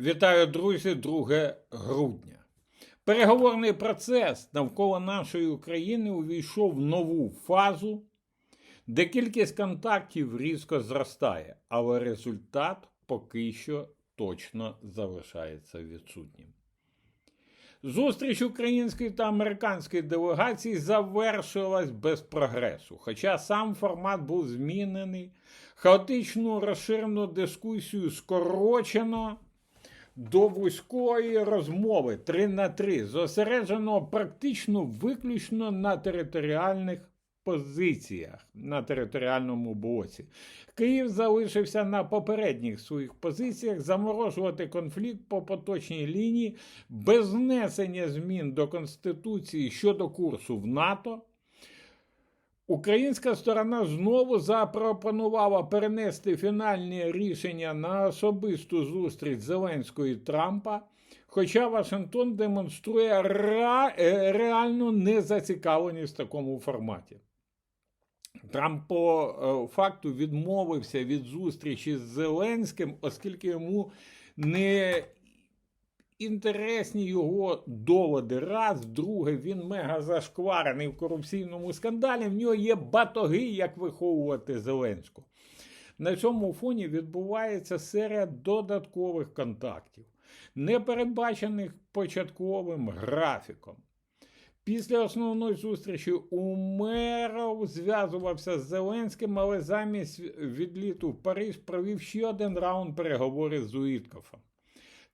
Вітаю, друзі, 2 грудня. Переговорний процес навколо нашої України увійшов в нову фазу, де кількість контактів різко зростає, але результат поки що точно залишається відсутнім. Зустріч української та американської делегацій завершилась без прогресу, хоча сам формат був змінений, хаотичну розширену дискусію скорочено до вузької розмови 3 на 3, зосередженого практично виключно на територіальних позиціях на територіальному блоці. Київ залишився на попередніх своїх позиціях заморожувати конфлікт по поточній лінії без внесення змін до Конституції щодо курсу в НАТО. Українська сторона знову запропонувала перенести фінальні рішення на особисту зустріч Зеленського і Трампа, хоча Вашингтон демонструє е, реальну незацікавленість в такому форматі. Трамп по е, факту відмовився від зустрічі з Зеленським, оскільки йому не інтересні його доводи. Раз, друге, він мега зашкварений в корупційному скандалі. В нього є батоги, як виховувати Зеленського. На цьому фоні відбувається серія додаткових контактів, не передбачених початковим графіком. Після основної зустрічі Умеров зв'язувався з Зеленським, але замість відліту в Париж провів ще один раунд переговорів з Уіткофом.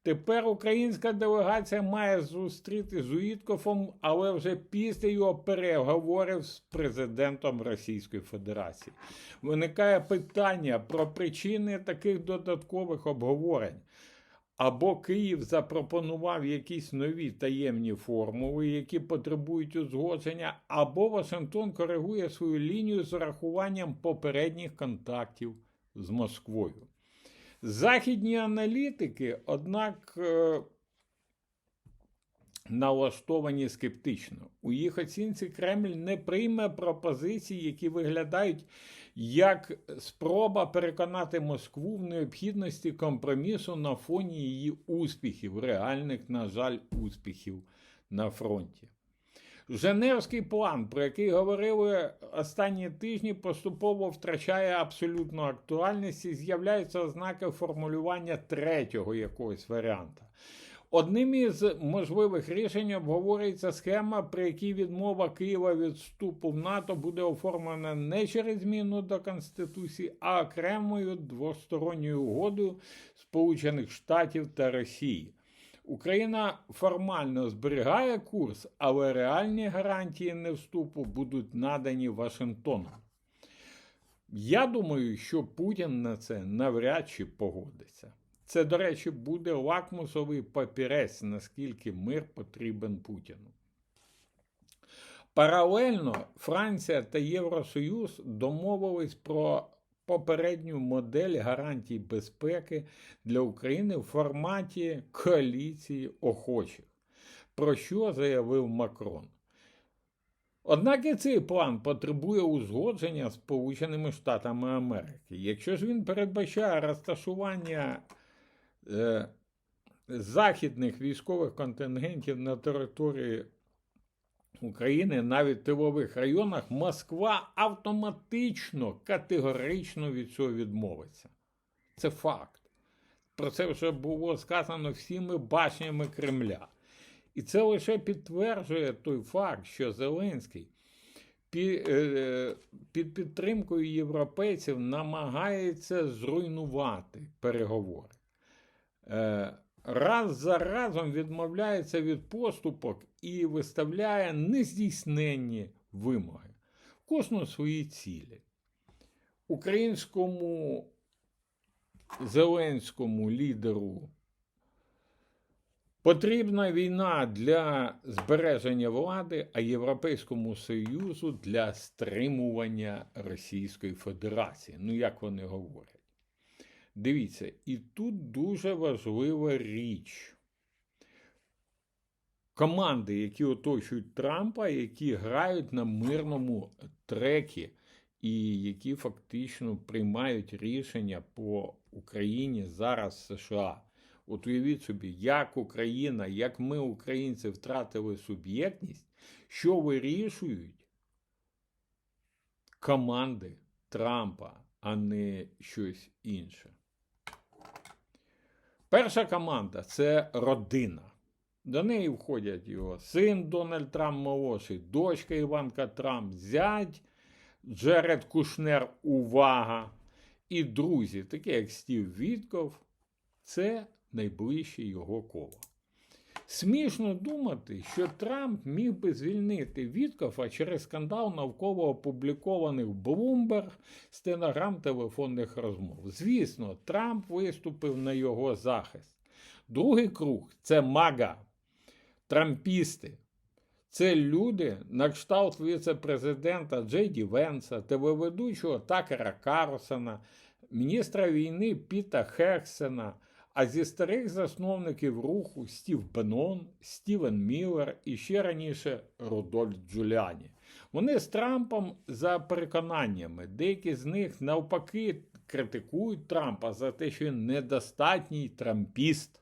Тепер українська делегація має зустріти з Уіткофом, але вже після його переговорів з президентом Російської Федерації. Виникає питання про причини таких додаткових обговорень. Або Київ запропонував якісь нові таємні формули, які потребують узгодження, або Вашингтон коригує свою лінію з урахуванням попередніх контактів з Москвою. Західні аналітики, однак, е, налаштовані скептично. У їх оцінці Кремль не прийме пропозиції, які виглядають як спроба переконати Москву в необхідності компромісу на фоні її успіхів, реальних, на жаль, успіхів на фронті. Женевський план, про який говорили останні тижні, поступово втрачає абсолютну актуальність і з'являються ознаки формулювання третього якогось варіанта. Одним із можливих рішень обговорюється схема, при якій відмова Києва від вступу в НАТО буде оформлена не через зміну до Конституції, а окремою двосторонньою угодою Сполучених Штатів та Росії. Україна формально зберігає курс, але реальні гарантії невступу будуть надані Вашингтоном. Я думаю, що Путін на це навряд чи погодиться. Це, до речі, буде лакмусовий папірець, наскільки мир потрібен Путіну. Паралельно Франція та Євросоюз домовились про попередню модель гарантій безпеки для України в форматі коаліції охочих, про що заявив Макрон. Однак і цей план потребує узгодження з Сполученими Штатами Америки. Якщо ж він передбачає розташування е, західних військових контингентів на території України, навіть в тилових районах, Москва автоматично, категорично від цього відмовиться. Це факт. Про це вже було сказано всіми башнями Кремля. І це лише підтверджує той факт, що Зеленський е, під підтримкою європейців намагається зруйнувати переговори. Раз за разом відмовляється від поступок і виставляє нездійсненні вимоги. Кожну свої цілі. Українському зеленському лідеру Потрібна війна для збереження влади, а Європейському Союзу для стримування Російської Федерації. Ну, як вони говорять. Дивіться, і тут дуже важлива річ. Команди, які оточують Трампа, які грають на мирному трекі, і які фактично приймають рішення по Україні зараз США От уявіть собі, як Україна, як ми, українці, втратили суб'єктність, що вирішують команди Трампа, а не щось інше. Перша команда це родина. До неї входять його син Дональд Трамп молодший, дочка Іванка Трамп, зять Джеред Кушнер, увага, і друзі, такі як Стів Вітков, це найближче його коло. Смішно думати, що Трамп міг би звільнити Віткофа через скандал навколо опублікованих Bloomberg стенограм телефонних розмов. Звісно, Трамп виступив на його захист. Другий круг це мага, трампісти. Це люди на кшталт віце-президента Джейді Венса, телеведучого Такера Карлсона, міністра війни Піта Хексена, а зі старих засновників руху Стів Беннон, Стівен Міллер і ще раніше Рудольф Джуліані. Вони з Трампом за переконаннями. Деякі з них навпаки критикують Трампа за те, що він недостатній трампіст.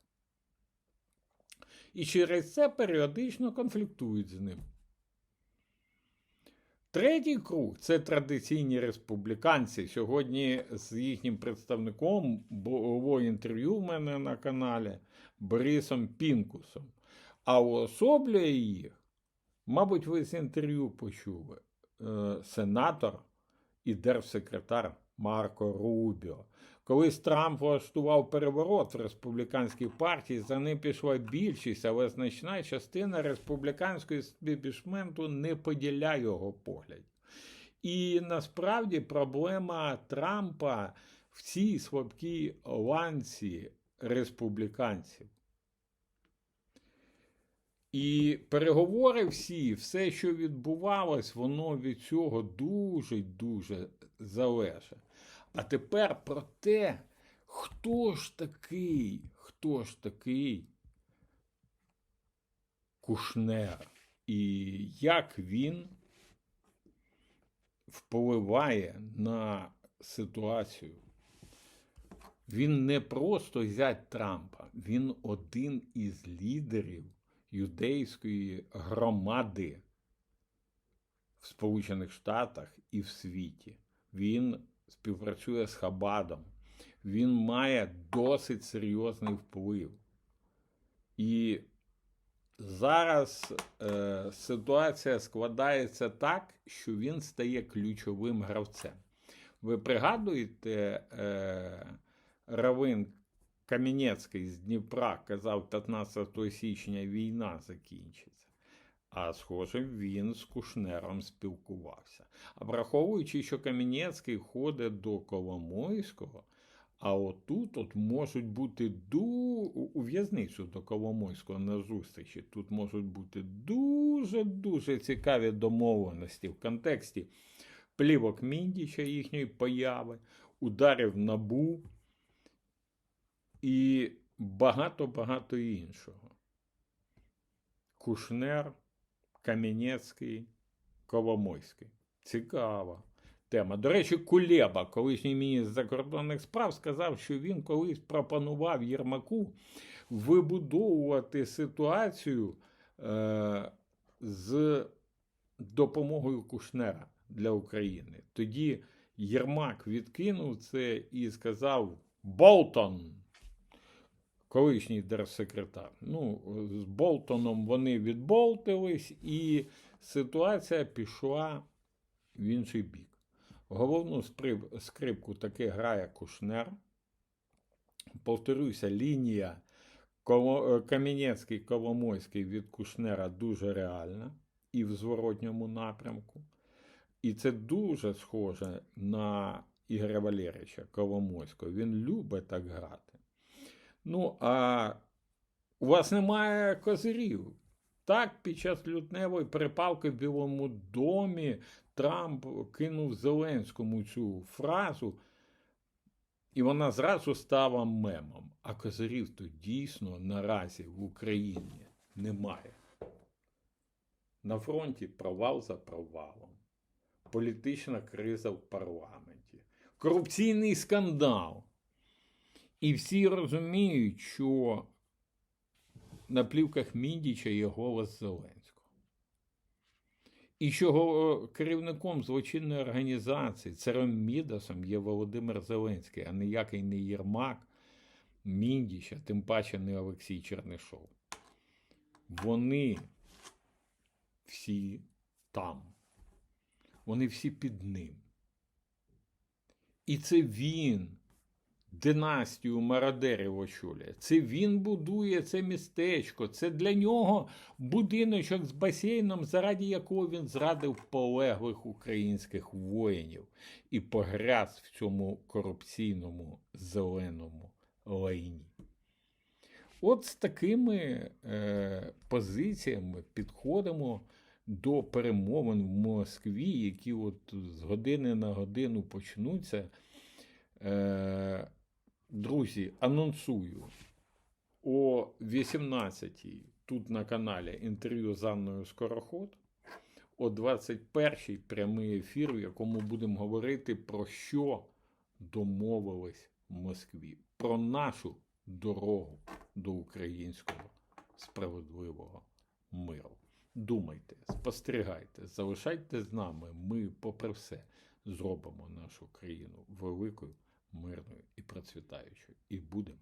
І через це періодично конфліктують з ним. Третій круг це традиційні республіканці. Сьогодні з їхнім представником було інтерв'ю в мене на каналі Борисом Пінкусом. А уособлює їх, мабуть, ви з інтерв'ю почули, е, сенатор і держсекретар Марко Рубіо. Колись Трамп влаштував переворот в республіканській партії, за ним пішла більшість, але значна частина республіканського естеблішменту не поділяє його поглядів. І насправді проблема Трампа в цій слабкій ланці республіканців. І переговори всі, все, що відбувалось, воно від цього дуже-дуже залежить. А тепер про те, хто ж такий, хто ж такий Кушнер і як він впливає на ситуацію. Він не просто зять Трампа, він один із лідерів юдейської громади в Сполучених Штатах і в світі. Він співпрацює з Хабадом. Він має досить серйозний вплив. І зараз е, ситуація складається так, що він стає ключовим гравцем. Ви пригадуєте, е, Равин Кам'янецький з Дніпра казав, 15 січня війна закінчиться. А схоже, він з Кушнером спілкувався. А враховуючи, що Кам'янецький ходить до Коломойського, а отут от можуть бути ду... у в'язницю до Коломойського на зустрічі. Тут можуть бути дуже-дуже цікаві домовленості в контексті плівок Міндіча їхньої появи, ударів набу і багато-багато іншого. Кушнер. Кам'янецький, Коломойський. Цікава тема. До речі, Кулеба, колишній міністр закордонних справ, сказав, що він колись пропонував Єрмаку вибудовувати ситуацію е, з допомогою Кушнера для України. Тоді Єрмак відкинув це і сказав Болтон колишній держсекретар. Ну, з Болтоном вони відболтились, і ситуація пішла в інший бік. Головну скрипку таки грає Кушнер. Повторюся, лінія Кам'янецький Коломойський від Кушнера дуже реальна і в зворотньому напрямку. І це дуже схоже на Ігоря Валерійовича Коломойського. Він любить так грати. Ну, а у вас немає козирів. Так, під час лютневої перепалки в Білому домі Трамп кинув Зеленському цю фразу, і вона зразу стала мемом. А козирів то дійсно наразі в Україні немає. На фронті провал за провалом, політична криза в парламенті, корупційний скандал. І всі розуміють, що на плівках Міндіча є голос Зеленського. І що керівником злочинної організації, царем Мідасом є Володимир Зеленський, а ніякий не Єрмак, Міндіч, а тим паче не Олексій Чернишов. Вони всі там. Вони всі під ним. І це він династію мародерів очолює. Це він будує це містечко. Це для нього будиночок з басейном, заради якого він зрадив полеглих українських воїнів і погряз в цьому корупційному зеленому лайні. От з такими е, позиціями підходимо до перемовин в Москві, які от з години на годину почнуться. Е, друзі, анонсую о 18-й тут на каналі інтерв'ю з Анною Скороход. О 21-й прямий ефір, в якому будемо говорити про що домовились в Москві, про нашу дорогу до українського справедливого миру. Думайте, спостерігайте, залишайте з нами. Ми, попри все, зробимо нашу країну великою, мирною і процвітаючою. І будемо